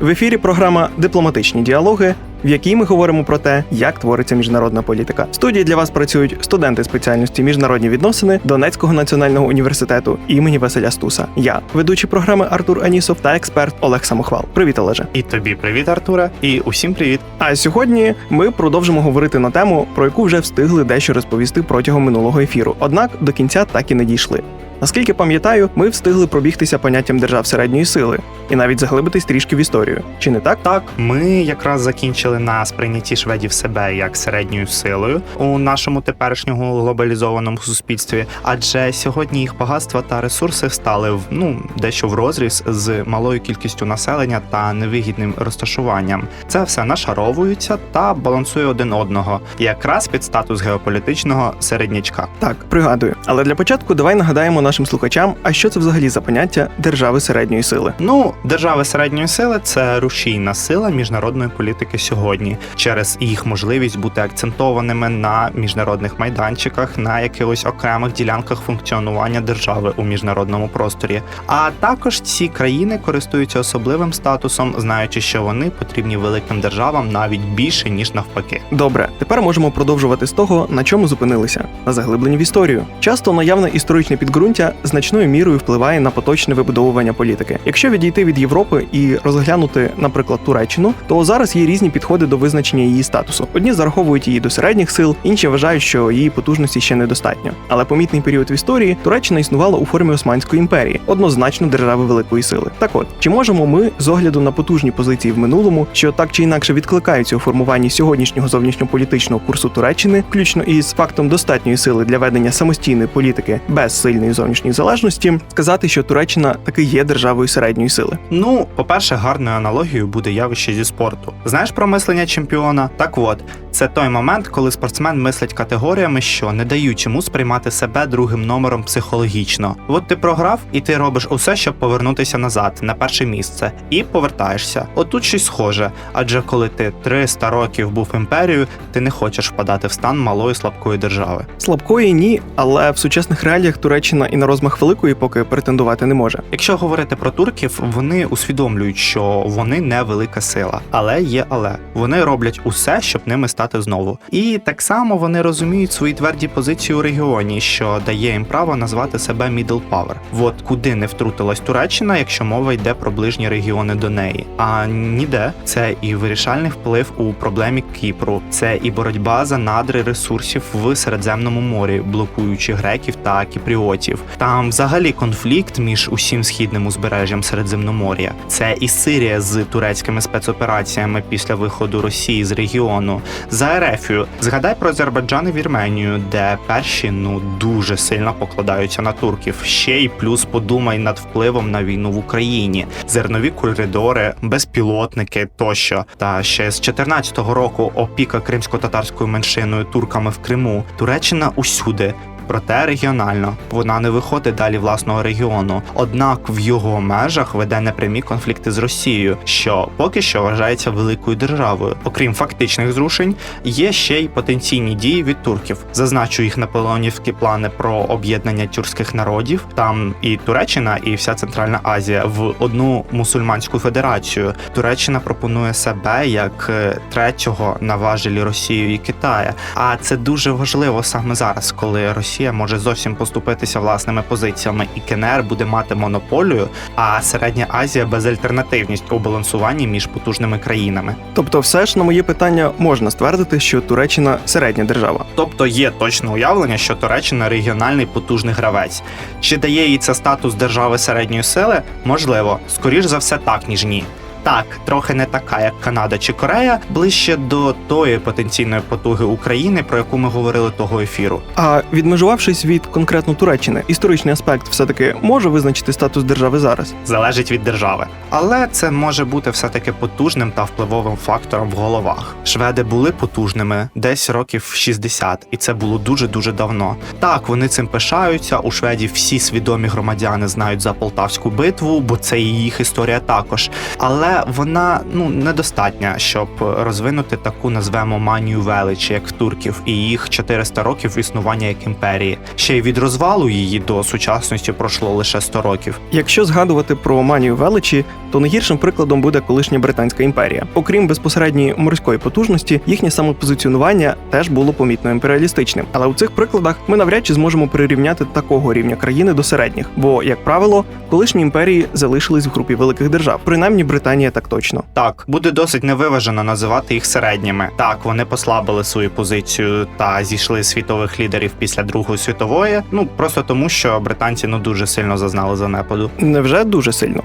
В ефірі програма Дипломатичні діалоги, в якій ми говоримо про те, як твориться міжнародна політика. В студії для вас працюють студенти спеціальності міжнародні відносини Донецького національного університету імені Василя Стуса. Я, ведучий програми Артур Анісов та експерт Олег Самохвал. Привіт, Олеже. І тобі привіт, Артуре, і усім привіт. А сьогодні ми продовжимо говорити на тему, про яку вже встигли дещо розповісти протягом минулого ефіру. Однак до кінця так і не дійшли. Наскільки пам'ятаю, ми встигли пробігтися поняттям держав середньої сили і навіть заглибитись трішки в історію. Чи не так? Так, ми якраз закінчили на сприйнятті шведів себе як середньою силою у нашому теперішньому глобалізованому суспільстві, адже сьогодні їх багатства та ресурси стали в ну дещо в розріз з малою кількістю населення та невигідним розташуванням. Це все нашаровується та балансує один одного, якраз під статус геополітичного середнячка. Так, пригадую. Але для початку давай нагадаємо нашим слухачам, а що це взагалі за поняття держави середньої сили. Ну, держави середньої сили це рушійна сила міжнародної політики сьогодні через їх можливість бути акцентованими на міжнародних майданчиках, на якихось окремих ділянках функціонування держави у міжнародному просторі. А також ці країни користуються особливим статусом, знаючи, що вони потрібні великим державам навіть більше ніж навпаки. Добре, тепер можемо продовжувати з того, на чому зупинилися на заглибленні в історію. Часто наявне історичне підґрунтя значною мірою впливає на поточне вибудовування політики. Якщо відійти від Європи і розглянути, наприклад, Туреччину, то зараз є різні підходи до визначення її статусу. Одні зараховують її до середніх сил, інші вважають, що її потужності ще недостатньо. Але помітний період в історії Туреччина існувала у формі Османської імперії, однозначно держави великої сили. Так от, чи можемо ми з огляду на потужні позиції в минулому, що так чи інакше відкликаються у формуванні сьогоднішнього зовнішньополітичного курсу Туреччини, включно із фактом достатньої сили для ведення самостійної політики без сильної зовнішньої залежності, сказати, що Туреччина таки є державою середньої сили. Ну, по-перше, гарною аналогією буде явище зі спорту. Знаєш про мислення чемпіона? Так от, це той момент, коли спортсмен мислить категоріями, що не дають йому сприймати себе другим номером психологічно. От ти програв, і ти робиш усе, щоб повернутися назад на перше місце, і повертаєшся. Отут щось схоже. Адже коли ти 300 років був імперією, ти не хочеш впадати в стан малої слабкої держави. Слабкої ні, але в сучасних реаліях Туреччина і на розмах великої поки претендувати не може. Якщо говорити про турків, вони усвідомлюють, що вони не велика сила, але є але вони роблять усе, щоб ними стати знову. І так само вони розуміють свої тверді позиції у регіоні, що дає їм право назвати себе middle power. От куди не втрутилась Туреччина, якщо мова йде про ближні регіони до неї. А ніде це і вирішальний вплив у проблемі Кіпру, це і боротьба за надри ресурсів в Середземному морі, блокуючи греків та кіпріотів. Там взагалі конфлікт між усім східним узбережжям Середземномор'я. Це і Сирія з турецькими спецопераціями після виходу Росії з регіону. За Ерефію згадай про Азербайджан і Вірменію, де перші ну дуже сильно покладаються на турків. Ще й плюс подумай над впливом на війну в Україні, зернові коридори, безпілотники тощо. Та ще з 14-го року опіка кримсько-татарською меншиною турками в Криму. Туреччина усюди. Проте регіонально вона не виходить далі власного регіону, однак в його межах веде непрямі конфлікти з Росією, що поки що вважається великою державою. Окрім фактичних зрушень, є ще й потенційні дії від турків. Зазначу їх наполеонівські плани про об'єднання тюркських народів. Там і Туреччина, і вся Центральна Азія в одну мусульманську федерацію. Туреччина пропонує себе як е, третього на важелі Росію і Китая. А це дуже важливо саме зараз, коли Росія може зовсім поступитися власними позиціями, і КНР буде мати монополію, а Середня Азія безальтернативність у балансуванні між потужними країнами. Тобто, все ж на моє питання можна ствердити, що Туреччина середня держава. Тобто є точне уявлення, що Туреччина регіональний потужний гравець. Чи дає їй це статус держави середньої сили? Можливо, скоріш за все, так ніж ні. Так, трохи не така, як Канада чи Корея, ближче до тої потенційної потуги України, про яку ми говорили того ефіру. А відмежувавшись від конкретно Туреччини, історичний аспект все-таки може визначити статус держави зараз. залежить від держави. Але це може бути все-таки потужним та впливовим фактором в головах. Шведи були потужними десь років 60, і це було дуже дуже давно. Так, вони цим пишаються. У Шведів всі свідомі громадяни знають за Полтавську битву, бо це і їх історія також. Але вона ну недостатня, щоб розвинути таку назвемо манію величі, як турків, і їх 400 років існування як імперії. Ще й від розвалу її до сучасності пройшло лише 100 років. Якщо згадувати про манію величі, то найгіршим прикладом буде колишня Британська імперія. Окрім безпосередньої морської потужності, їхнє самопозиціонування теж було помітно імперіалістичним. Але у цих прикладах ми навряд чи зможемо прирівняти такого рівня країни до середніх, бо, як правило, колишні імперії залишились в групі великих держав. Принаймні Британія так точно. Так, буде досить невиважено називати їх середніми. Так, вони послабили свою позицію та зійшли з світових лідерів після Другої світової. Ну просто тому, що британці ну дуже сильно зазнали занепаду. Невже дуже сильно?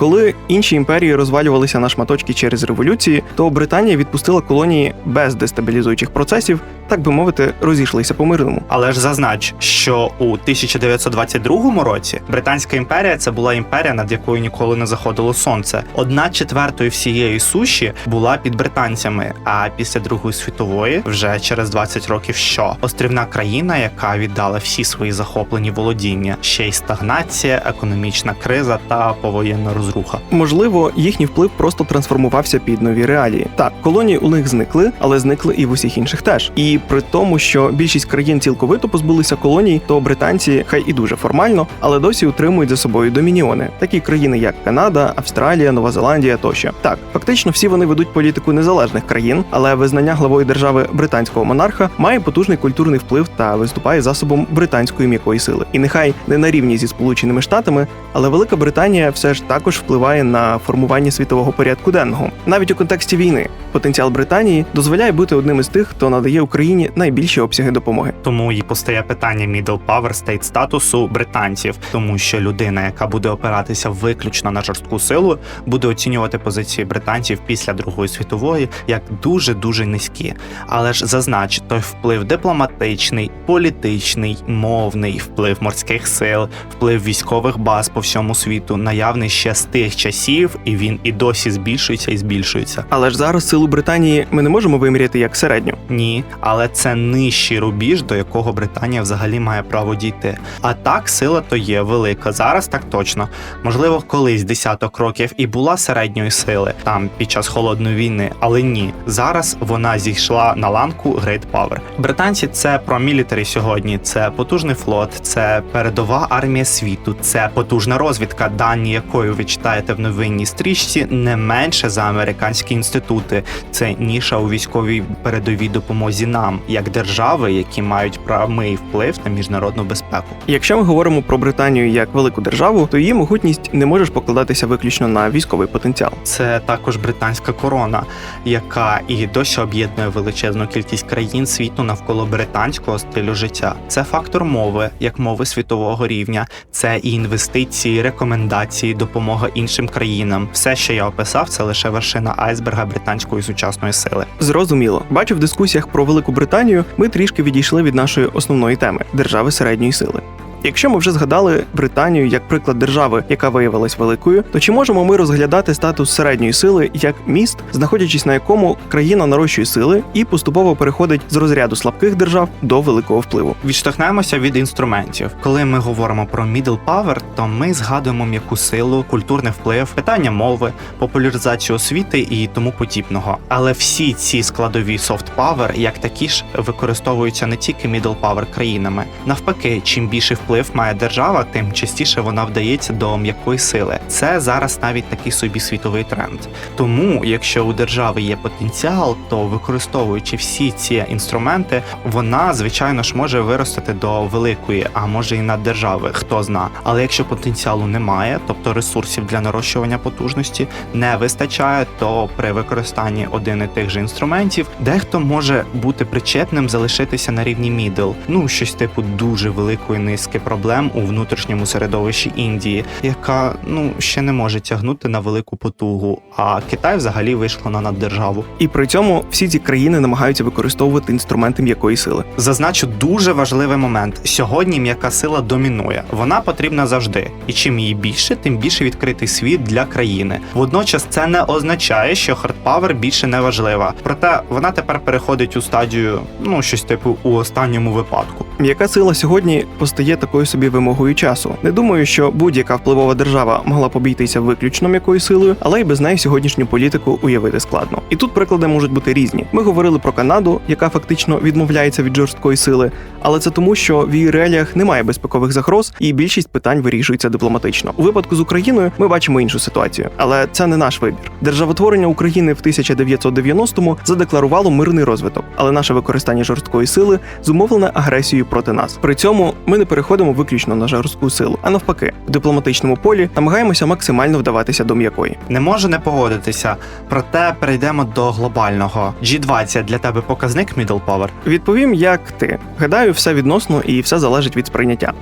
Коли інші імперії розвалювалися на шматочки через революції, то Британія відпустила колонії без дестабілізуючих процесів, так би мовити, розійшлися по мирному. Але ж зазнач, що у 1922 році Британська імперія це була імперія, над якою ніколи не заходило сонце. Одна четвертої всієї суші була під британцями. А після Другої світової, вже через 20 років, що острівна країна, яка віддала всі свої захоплені володіння, ще й стагнація, економічна криза та повоєнна розруха. Можливо, їхній вплив просто трансформувався під нові реалії. Так, колонії у них зникли, але зникли і в усіх інших теж. І при тому, що більшість країн цілковито позбулися колоній, то британці, хай і дуже формально, але досі утримують за собою домініони, такі країни, як Канада, Австралія, Нова Зеландія тощо. Так, фактично всі вони ведуть політику незалежних країн, але визнання главою держави британського монарха має потужний культурний вплив та виступає засобом британської м'якої сили. І нехай не на рівні зі Сполученими Штатами, але Велика Британія все ж також впливає на формування світового порядку денного, навіть у контексті війни. Потенціал Британії дозволяє бути одним із тих, хто надає Україні найбільші обсяги допомоги. Тому і постає питання middle power state статусу британців, тому що людина, яка буде опиратися виключно на жорстку силу, буде оцінювати позиції британців після Другої світової як дуже дуже низькі. Але ж зазнач той вплив дипломатичний, політичний, мовний, вплив морських сил, вплив військових баз по всьому світу наявний ще з тих часів, і він і досі збільшується і збільшується. Але ж зараз силу Британії ми не можемо виміряти як середню. Ні, але це нижчий рубіж, до якого Британія взагалі має право дійти. А так, сила то є велика. Зараз так точно. Можливо, колись десяток років і була середньої сили там під час холодної війни, але ні, зараз вона зійшла на ланку Great Power. Британці це про мілітарі сьогодні. Це потужний флот, це передова армія світу, це потужна розвідка, дані якої ви читаєте в новинній стрічці, не менше за американські інститути. Це ніша у військовій передовій допомозі нам, як держави, які мають прямий вплив на міжнародну безпеку. Якщо ми говоримо про Британію як велику державу, то її могутність не може ж покладатися виключно на військовий потенціал. Це також британська корона, яка і досі об'єднує величезну кількість країн світу навколо британського стилю життя. Це фактор мови, як мови світового рівня, це і інвестиції, рекомендації, допомога іншим країнам. Все, що я описав, це лише вершина айсберга британської сучасної сили. Зрозуміло, бачу в дискусіях про Велику Британію, ми трішки відійшли від нашої основної теми держави середньої сили. Якщо ми вже згадали Британію як приклад держави, яка виявилась великою, то чи можемо ми розглядати статус середньої сили як міст, знаходячись на якому країна нарощує сили і поступово переходить з розряду слабких держав до великого впливу? Відштовхнемося від інструментів. Коли ми говоримо про middle power, то ми згадуємо м'яку силу, культурний вплив, питання мови, популяризацію освіти і тому подібного. Але всі ці складові soft power, як такі ж, використовуються не тільки middle power країнами. Навпаки, чим більший вплив має держава, тим частіше вона вдається до м'якої сили. Це зараз навіть такий собі світовий тренд. Тому, якщо у держави є потенціал, то використовуючи всі ці інструменти, вона звичайно ж може виростити до великої, а може і наддержави, хто зна. Але якщо потенціалу немає, тобто ресурсів для нарощування потужності не вистачає, то при використанні один і тих же інструментів дехто може бути причетним залишитися на рівні мідл, ну щось типу дуже великої низки проблем у внутрішньому середовищі Індії, яка ну ще не може тягнути на велику потугу. А Китай взагалі вийшло на наддержаву. І при цьому всі ці країни намагаються використовувати інструменти м'якої сили. Зазначу дуже важливий момент. Сьогодні м'яка сила домінує. Вона потрібна завжди. І чим її більше, тим більше відкритий світ для країни. Водночас це не означає, що хардпавер більше не важлива. Проте вона тепер переходить у стадію, ну щось типу у останньому випадку. М'яка сила сьогодні постає такою собі вимогою часу. Не думаю, що будь-яка впливова держава могла б обійтися виключно м'якою силою, але й без неї сьогоднішню політику уявити складно. І тут приклади можуть бути різні. Ми говорили про Канаду, яка фактично відмовляється від жорсткої сили, але це тому, що в її реаліях немає безпекових загроз, і більшість питань вирішується дипломатично. У випадку з Україною ми бачимо іншу ситуацію, але це не наш вибір. Державотворення України в 1990-му задекларувало мирний розвиток, але наше використання жорсткої сили зумовлене агресією проти нас. При цьому ми не переходимо виключно на жорстку силу, а навпаки, в дипломатичному полі намагаємося максимально вдаватися до м'якої. Не можу не погодитися. Проте перейдемо до глобального. G20 для тебе показник middle power? Відповім, як ти. Гадаю, все відносно і все залежить від сприйняття.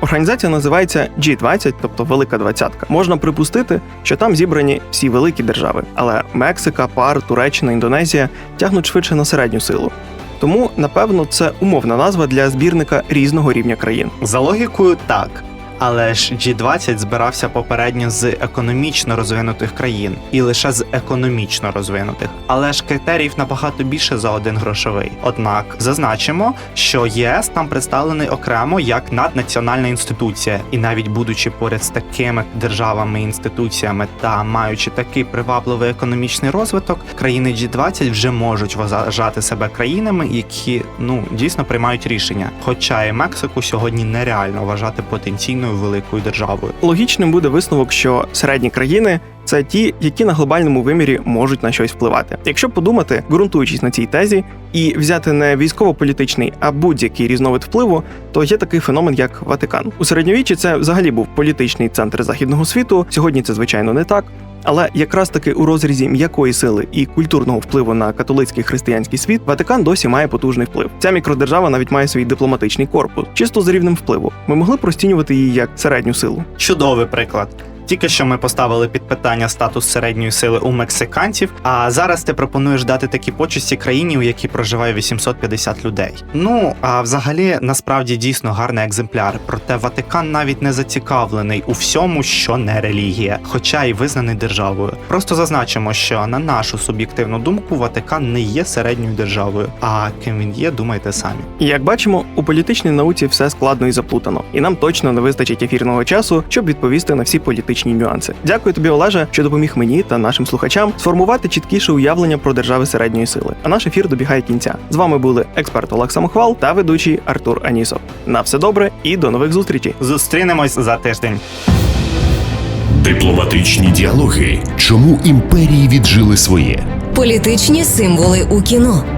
Організація називається G20, тобто Велика Двадцятка. Можна припустити, що там зібрані всі великі держави, але Мексика, Пар, Туреччина, Індонезія тягнуть швидше на середню силу. Тому, напевно, це умовна назва для збірника різного рівня країн. За логікою, так. Але ж G20 збирався попередньо з економічно розвинутих країн і лише з економічно розвинутих. Але ж критеріїв набагато більше за один грошовий. Однак зазначимо, що ЄС там представлений окремо як наднаціональна інституція, і навіть будучи поряд з такими державами і інституціями та маючи такий привабливий економічний розвиток, країни G20 вже можуть вважати себе країнами, які ну дійсно приймають рішення. Хоча і Мексику сьогодні нереально вважати потенційною великою державою. Логічним буде висновок, що середні країни це ті, які на глобальному вимірі можуть на щось впливати. Якщо подумати, ґрунтуючись на цій тезі, і взяти не військово-політичний, а будь-який різновид впливу, то є такий феномен, як Ватикан. У середньовіччі це взагалі був політичний центр західного світу. Сьогодні це звичайно не так. Але якраз таки у розрізі м'якої сили і культурного впливу на католицький християнський світ Ватикан досі має потужний вплив. Ця мікродержава навіть має свій дипломатичний корпус, чисто з рівнем впливу. Ми могли б розцінювати її як середню силу. Чудовий приклад. Тільки що ми поставили під питання статус середньої сили у мексиканців. А зараз ти пропонуєш дати такі почесті країні, у якій проживає 850 людей. Ну а взагалі насправді дійсно гарний екземпляр. Проте Ватикан навіть не зацікавлений у всьому, що не релігія, хоча й визнаний державою. Просто зазначимо, що на нашу суб'єктивну думку Ватикан не є середньою державою. А ким він є, думайте самі. Як бачимо, у політичній науці все складно і заплутано, і нам точно не вистачить ефірного часу, щоб відповісти на всі політичні нюанси. Дякую тобі, Олеже, що допоміг мені та нашим слухачам сформувати чіткіше уявлення про держави середньої сили. А наш ефір добігає кінця. З вами були експерт Олег Самохвал та ведучий Артур Анісов. На все добре і до нових зустрічей. Зустрінемось за тиждень. Дипломатичні діалоги. Чому імперії віджили своє? Політичні символи у кіно.